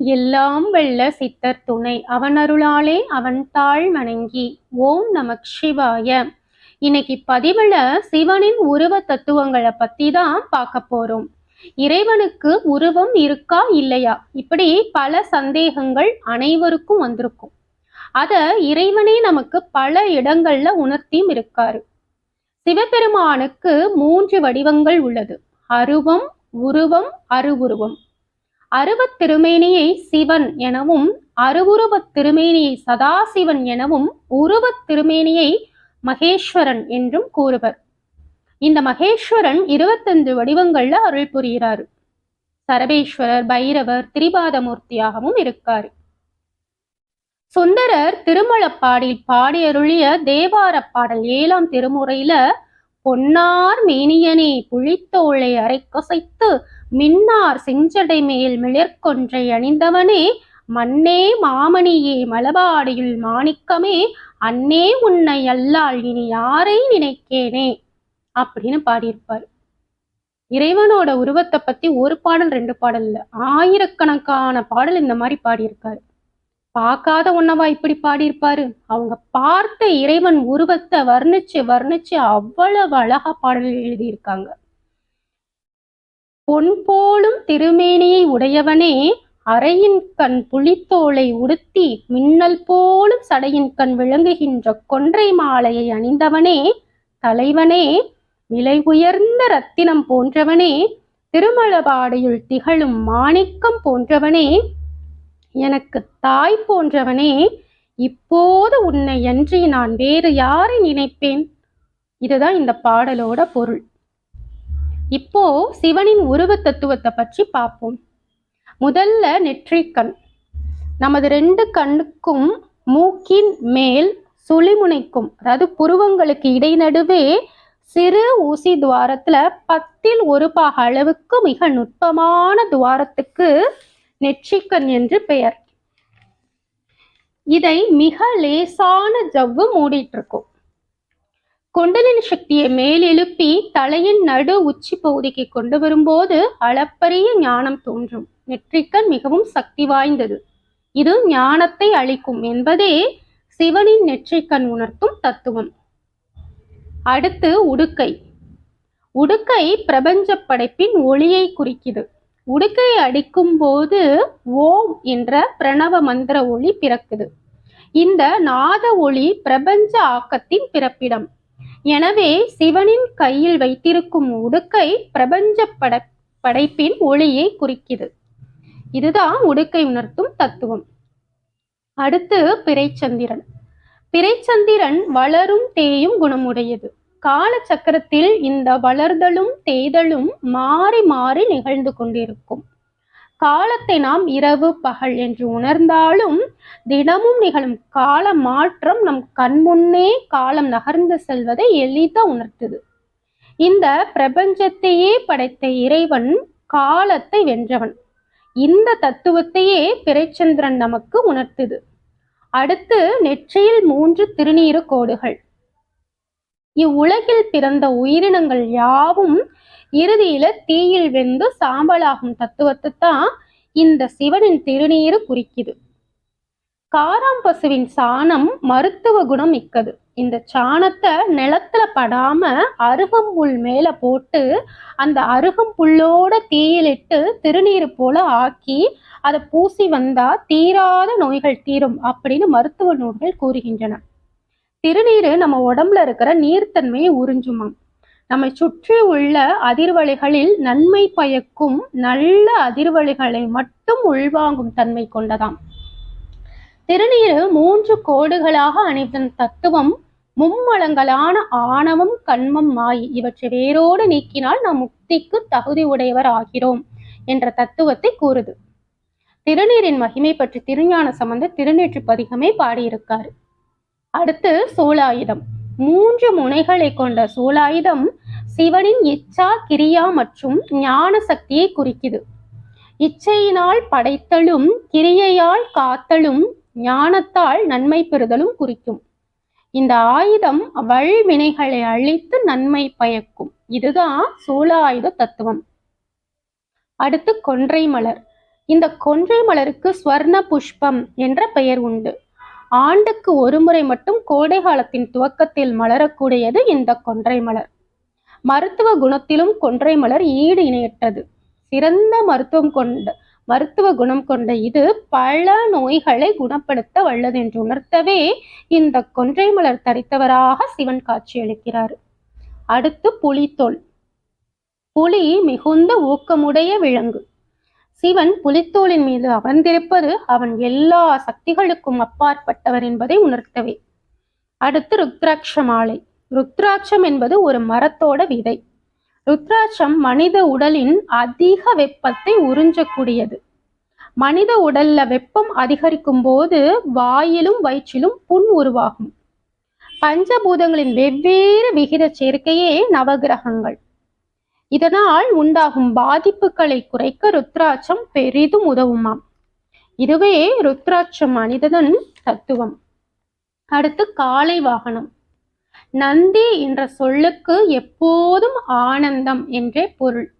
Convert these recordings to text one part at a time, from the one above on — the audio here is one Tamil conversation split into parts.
எல்லாம் வெல்ல சித்தர் துணை. அவனருளாலே அவன் தாழ் வணங்கி ஓம் நமக் சிவாய. இன்னைக்கு பதிவுல சிவனின் உருவ தத்துவங்களை பத்தி தான் பார்க்க போறோம். இறைவனுக்கு உருவம் இருக்கா இல்லையா? இப்படி பல சந்தேகங்கள் அனைவருக்கும் வந்திருக்கும். அத இறைவனே நமக்கு பல இடங்கள்ல உணர்த்தியும் இருக்காரு. சிவபெருமானுக்கு மூன்று வடிவங்கள் உள்ளது. அருவம் உருவம் அருவுருவம். அருவத் திருமேனியை சிவன் எனவும் அருவுருவத் திருமேனியை சதாசிவன் எனவும் உருவத் திருமேனியை மகேஸ்வரன் என்றும் கூறுவர். இந்த மகேஸ்வரன் இருபத்தஞ்சு வடிவங்கள்ல அருள் புரிகிறார். சரபேஸ்வரர் பைரவர் திரிபாதமூர்த்தியாகவும் இருக்காரு. சுந்தரர் திருமலப்பாடில் பாடியருளிய தேவார பாடல் ஏழாம் திருமுறையில பொன்னார் மேனியனே புழித்தோளை அரைக்கசைத்து மின்னார் செஞ்சடை மேல் மிளர்கொன்றை அணிந்தவனே மன்னே மாமணியே மலபாடியுள் மாணிக்கமே அன்னே உன்னை அல்லால் இனி யாரை நினைக்கேனே அப்படின்னு பாடியிருப்பார். இறைவனோட உருவத்தை பத்தி ஒரு பாடல் ரெண்டு பாடல் இல்ல. ஆயிரக்கணக்கான பாடல் இந்த மாதிரி பாடியிருக்காரு. பார்க்காத ஒன்னவா இப்படி பாடியிருப்பாரு? அவங்க பார்த்த இறைவன் உருவத்தை வர்ணிச்சு வர்ணிச்சு அவ்வளவு அழகா பாடல் எழுதியிருக்காங்க. பொன் போலும் திருமேனியை உடையவனே அறையின் கண் புளித்தோலை உடுத்தி மின்னல் போலும் சடையின் கண் விளங்குகின்ற கொன்றை மாலையை அணிந்தவனே தலைவனே விலை உயர்ந்த ரத்தினம் போன்றவனே திருமலபாடையுள் திகழும் மாணிக்கம் போன்றவனே எனக்கு தாய் போன்றவனே இப்போது உன்னை அன்றி நான் வேறு யாரை நினைப்பேன்? இதுதான் இந்த பாடலோட பொருள். இப்போ சிவனின் உருவ தத்துவத்தை பற்றி பார்ப்போம். முதல்ல நெற்றிக்கண் நமது ரெண்டு கண்ணுக்கும் மூக்கின் மேல் சுழிமுனைக்கும் அதாவது புருவங்களுக்கு இடைநடுவே சிறு ஊசி துவாரத்துல பத்தில் ஒரு பாக அளவுக்கு மிக நுட்பமான துவாரத்துக்கு நெற்றிக்கண் என்று பெயர். இதை மிக லேசான ஜவ்வு மூடிட்டு இருக்கும் குண்டலின் சக்தியை மேலெழுப்பி தலையின் நடு உச்சி பகுதிக்கு கொண்டு வரும்போது அளப்பரிய ஞானம் தோன்றும். நெற்றிக்கண் மிகவும் சக்தி வாய்ந்தது. இது ஞானத்தை அளிக்கும் என்பதே சிவனின் நெற்றிக்கண் உணர்த்தும் தத்துவம். அடுத்து உடுக்கை. உடுக்கை பிரபஞ்ச படைப்பின் ஒளியை குறிக்குது. உடுக்கை அடிக்கும் போது ஓம் என்ற பிரணவ மந்திர ஒளி பிறக்குது. இந்த நாத ஒளி பிரபஞ்ச ஆக்கத்தின் பிறப்பிடம். எனவே சிவனின் கையில் வைத்திருக்கும் உடுக்கை பிரபஞ்ச பட படைப்பின் ஒளியை குறிக்கிறது இதுதான் உடுக்கை உணர்த்தும் தத்துவம். அடுத்து பிறைச்சந்திரன். பிறைச்சந்திரன் வளரும் தேயும் குணமுடையது. கால சக்கரத்தில் இந்த வளர்தலும் தேய்தலும் மாறி மாறி நிகழ்ந்து கொண்டிருக்கும். காலத்தை நாம் இரவு பகல் என்று உணர்ந்தாலும் தினமும் நிகழும் கால மாற்றம் நம் கண்முன்னே காலம் நகர்ந்து செல்வதை எளிதா உணர்த்துது. இந்த பிரபஞ்சத்தையே படைத்த இறைவன் காலத்தை வென்றவன். இந்த தத்துவத்தையே பிறைச்சந்திரன் நமக்கு உணர்த்துது. அடுத்து நெற்றியில் மூன்று திருநீறு கோடுகள். இவ்வுலகில் பிறந்த உயிரினங்கள் யாவும் இறுதியில தீயில் வெந்து சாம்பலாகும் தத்துவத்தை தான் இந்த சிவனின் திருநீரு குறிக்குது. காராம் பசுவின் சாணம் மருத்துவ குணம் மிக்கது. இந்த சாணத்தை நிலத்துல படாம அருகம்புல் மேல போட்டு அந்த அருகம்புல்லோட தீயிலிட்டு திருநீர் போல ஆக்கி அதை பூசி வந்தா தீராத நோய்கள் தீரும் அப்படின்னு மருத்துவ நூல்கள் கூறுகின்றன. திருநீரு நம்ம உடம்புல இருக்கிற நீர்த்தன்மையை உறிஞ்சுமாம். நம்மை சுற்றி உள்ள அதிர்வலைகளில் நன்மை பயக்கும் நல்ல அதிர்வலைகளை மட்டும் உள்வாங்கும் தன்மை கொண்டதாம். திருநீரு மூன்று கோடுகளாக அணிவதன் தத்துவம் மும்மலங்களான ஆணவம் கண்மம் மாய். இவற்றை வேரோடு நீக்கினால் நாம் முக்திக்கு தகுதி உடையவர் ஆகிறோம் என்ற தத்துவத்தை கூறுது. திருநீரின் மகிமை பற்றி திருஞான சம்பந்த திருநீற்று பதிகமே பாடியிருக்காரு. அடுத்து சூலாயுதம். மூன்று முனைகளை கொண்ட சூலாயுதம் சிவனின் இச்சா கிரியா மற்றும் ஞான சக்தியை குறிக்குது. இச்சையினால் படைத்தலும் கிரியையால் காத்தலும் ஞானத்தால் நன்மை பெறுதலும் குறிக்கும். இந்த ஆயுதம் வழிவினைகளை அழித்து நன்மை பயக்கும். இதுதான் சூலாயுத தத்துவம். அடுத்து கொன்றை மலர். இந்த கொன்றை மலருக்கு ஸ்வர்ண புஷ்பம் என்ற பெயர் உண்டு. ஆண்டுக்கு ஒரு முறை மட்டும் கோடை காலத்தின் துவக்கத்தில் மலரக்கூடியது இந்த கொன்றை மலர். மருத்துவ குணத்திலும் கொன்றை மலர் ஈடு இணையற்றது. சிறந்த மருத்துவம் கொண்ட மருத்துவ குணம் கொண்ட இது பல நோய்களை குணப்படுத்த வல்லது என்று உணர்த்தவே இந்த கொன்றை மலர் தரித்தவராக சிவன் காட்சியளிக்கிறார். அடுத்து புலித்தோல். புலி மிகுந்த ஊக்கமுடைய விலங்கு. சிவன் புலித்தோலின் மீது அமர்ந்திருப்பது அவன் எல்லா சக்திகளுக்கும் அப்பாற்பட்டவர் என்பதை உணர்த்தவே. அடுத்து ருத்ராட்ச மாலை ருத்ராட்சம் என்பது ஒரு மரத்தோட விதை. ருத்ராட்சம் மனித உடலின் அதிக வெப்பத்தை உறிஞ்சக்கூடியது. மனித உடல்ல வெப்பம் அதிகரிக்கும் போது வாயிலும் வயிற்றிலும் புண் உருவாகும். பஞ்சபூதங்களின் வெவ்வேறு விகித சேர்க்கையே நவகிரகங்கள். இதனால் உண்டாகும் பாதிப்புகளை குறைக்க ருத்ராட்சம் பெரிதும் உதவுமாம். இதுவே ருத்ராட்சம் மனிதன் தத்துவம். அடுத்து காலை வாகனம். நந்தி என்ற சொல்லுக்கு எப்போதும் ஆனந்தம் என்றே பொருள்.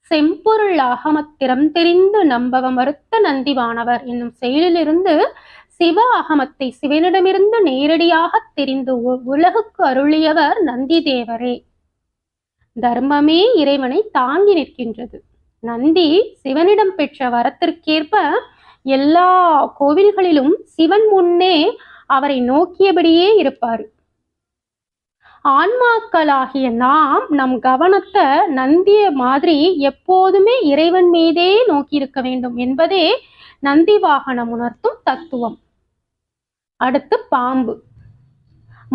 செம்பொருள் அகமத்திரம் தெரிந்து நம்பவ மறுத்த நந்திவானவர் என்னும் செயலிலிருந்து சிவ அகமத்தை சிவனிடமிருந்து நேரடியாக தெரிந்து உ- உலகுக்கு அருளியவர் நந்தி தேவரே. தர்மமே இறைவனை தாங்கி நிற்கின்றது. நந்தி சிவனிடம் பெற்ற வரத்திற்கேற்ப எல்லா கோவில்களிலும் சிவன் முன்னே அவரை நோக்கியபடியே இருப்பார். ஆன்மாக்களாகிய நாம் நம் கவனத்தை நந்திய மாதிரி எப்போதுமே இறைவன் மீதே நோக்கியிருக்க வேண்டும் என்பதே நந்தி வாகனம் உணர்த்தும் தத்துவம். அடுத்து பாம்பு.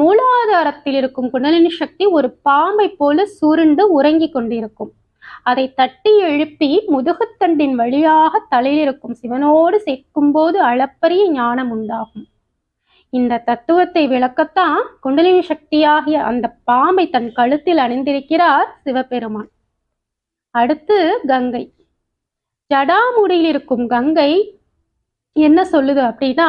மூலாதாரத்தில் இருக்கும் குண்டலினி சக்தி ஒரு பாம்பை போல சுருண்டு உறங்கிக் கொண்டிருக்கும். அதை தட்டி எழுப்பி முதுகுத்தண்டின் வழியாக தலையில் இருக்கும் சிவனோடு சேர்க்கும் போது அளப்பரிய ஞானம் உண்டாகும். இந்த தத்துவத்தை விளக்கத்தான் குண்டலினி சக்தியாகிய அந்த பாம்பை தன் கழுத்தில் அணிந்திருக்கிறார் சிவபெருமான். அடுத்து கங்கை. ஜடாமுடியில் இருக்கும் கங்கை என்ன சொல்லுது அப்படின்னா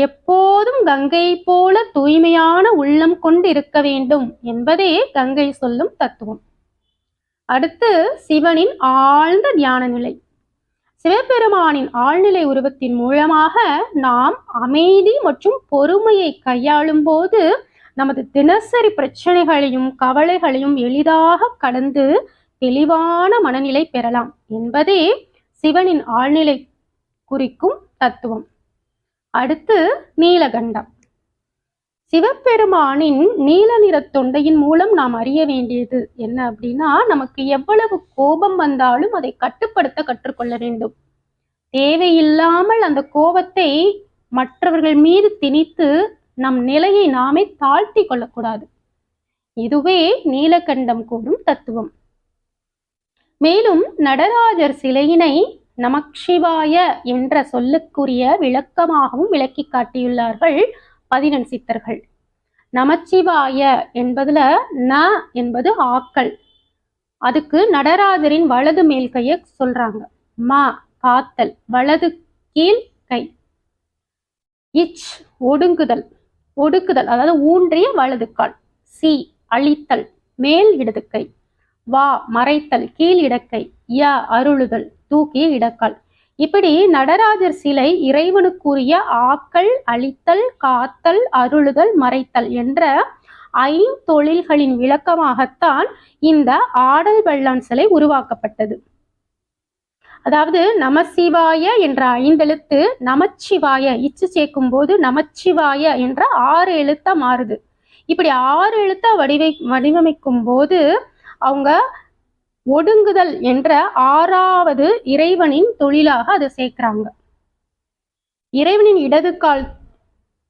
எப்போதும் கங்கை போல தூய்மையான உள்ளம் கொண்டு இருக்க வேண்டும் என்பதே கங்கை சொல்லும் தத்துவம். அடுத்து சிவனின் ஆழ்ந்த தியான நிலை சிவபெருமானின் ஆழ்நிலை உருவத்தின் மூலமாக நாம் அமைதி மற்றும் பொறுமையை கையாளும் போது நமது தினசரி பிரச்சனைகளையும் கவலைகளையும் எளிதாக கடந்து தெளிவான மனநிலை பெறலாம் என்பதே சிவனின் ஆழ்நிலை குறிக்கும் தத்துவம். அடுத்து நீலகண்டம். சிவபெருமானின் நீல நிற தொண்டையின் மூலம் நாம் அறிய வேண்டியது என்ன அப்படின்னா நமக்கு எவ்வளவு கோபம் வந்தாலும் அதை கட்டுப்படுத்த கற்றுக்கொள்ள வேண்டும். தேவையில்லாமல் அந்த கோபத்தை மற்றவர்கள் மீது திணித்து நம் நிலையை நாமே தாழ்த்தி கொள்ளக்கூடாது. இதுவே நீலகண்டம் கூறும் தத்துவம். மேலும் நடராஜர் சிலையினை நமக்ஷிவாய என்ற சொல்லுக்குரிய விளக்கமாகவும் விளக்கி காட்டியுள்ளார்கள் பதினெண் சித்தர்கள். நமச்சிவாய என்பதுல ந என்பது ஆக்கள். அதுக்கு நடராஜரின் வலது மேல் கைய சொல்றாங்க. மா காத்தல். வலது கீழ் கை. இச் ஒடுங்குதல். ஒடுக்குதல் அதாவது ஊன்றிய வலது கால். சி அழித்தல். மேல் இடது கை. வா மறைத்தல். கீழ் இடக்கை. ய அருளுதல். தூக்கிய இடக்கால். இப்படி நடராஜர் சிலை இறைவனுக்குரிய ஆக்கல் அழித்தல் காத்தல் அருளுதல் மறைத்தல் என்ற ஐந்தொழில்களின் விளக்கமாகத்தான் இந்த ஆடல் வெள்ளான் சிலை உருவாக்கப்பட்டது. அதாவது நமசிவாய என்ற ஐந்தெழுத்து நமச்சிவாய இச்சு சேர்க்கும் போது நமச்சிவாய என்ற ஆறு எழுத்தா மாறுது. இப்படி ஆறு எழுத்தா வடிவை வடிவமைக்கும் போது அவங்க ஒடுங்குதல் என்ற ஆறாவது இறைவனின் தொழிலாக அதை சேர்க்கிறாங்க. இறைவனின் இடது கால்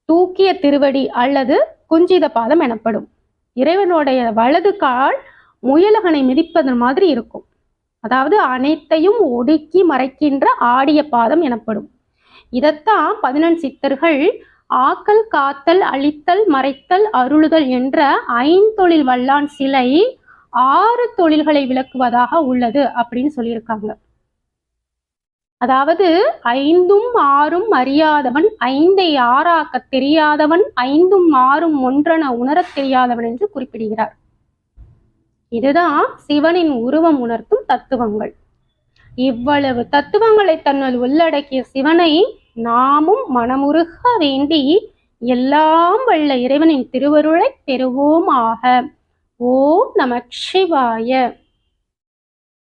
தூக்கிய திருவடி அல்லது குஞ்சித பாதம் எனப்படும். இறைவனுடைய வலது கால் முயலகனை மிதிப்பது மாதிரி இருக்கும். அதாவது அனைத்தையும் ஒடுக்கி மறைக்கின்ற ஆடிய பாதம் எனப்படும். இதைத்தான் பதினெண் சித்தர்கள் ஆக்கல் காத்தல் அழித்தல் மறைத்தல் அருளுதல் என்ற ஐந்தொழில் வல்லான் சிலை ஆறு தொழில்களை விளக்குவதாக உள்ளது அப்படின்னு சொல்லியிருக்காங்க. அதாவது ஐந்தும் ஆறும் அறியாதவன் ஐந்தை ஆறாக்க தெரியாதவன் ஐந்தும் ஆறும் ஒன்றென உணரத் தெரியாதவன் என்று குறிப்பிடுகிறார். இதுதான் சிவனின் உருவம் உணர்த்தும் தத்துவங்கள். இவ்வளவு தத்துவங்களை தன்னுள் உள்ளடக்கிய சிவனை நாமும் மனமுருக வேண்டி எல்லாம் வல்ல இறைவனின் திருவருளை பெறுவோமாக. ஓம் நம சிவாய.